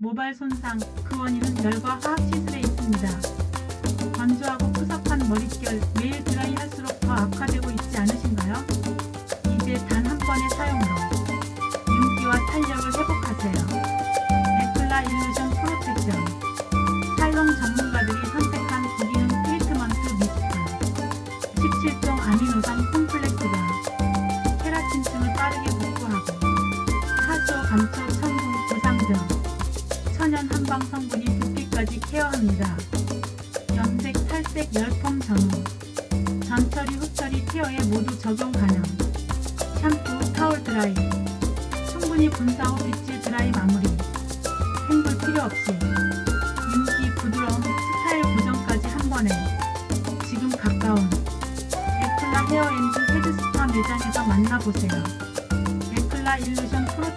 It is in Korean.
모발 손상, 그 원인은 열과 화학 시술에 있습니다. 건조하고 푸석한 머릿결, 매일 드라이할수록 더 악화되고 있지 않으신가요? 이제 단 한 번의 사용으로 윤기와 탄력을 회복하세요. 에클라 일루션 프로텍션 살롱 전문가들이 선택한 고기능 트리트먼트 미스트 17종 아미노산 콤플렉스가 케라틴층을 빠르게 복구하고 하수오 감초 천연 한방 성분이 두피까지 케어합니다. 염색, 탈색, 열펌 전후 전처리, 후처리 케어에 모두 적용 가능. 샴푸, 타올 드라이. 충분히 분사 후 빗질 드라이 마무리. 헹굴 필요 없이. 윤기, 부드러움, 스타일 고정까지 한 번에. 지금 가까운. 에클라 헤어앤드 헤드스파 매장에서 만나보세요. 에클라 일루션 모발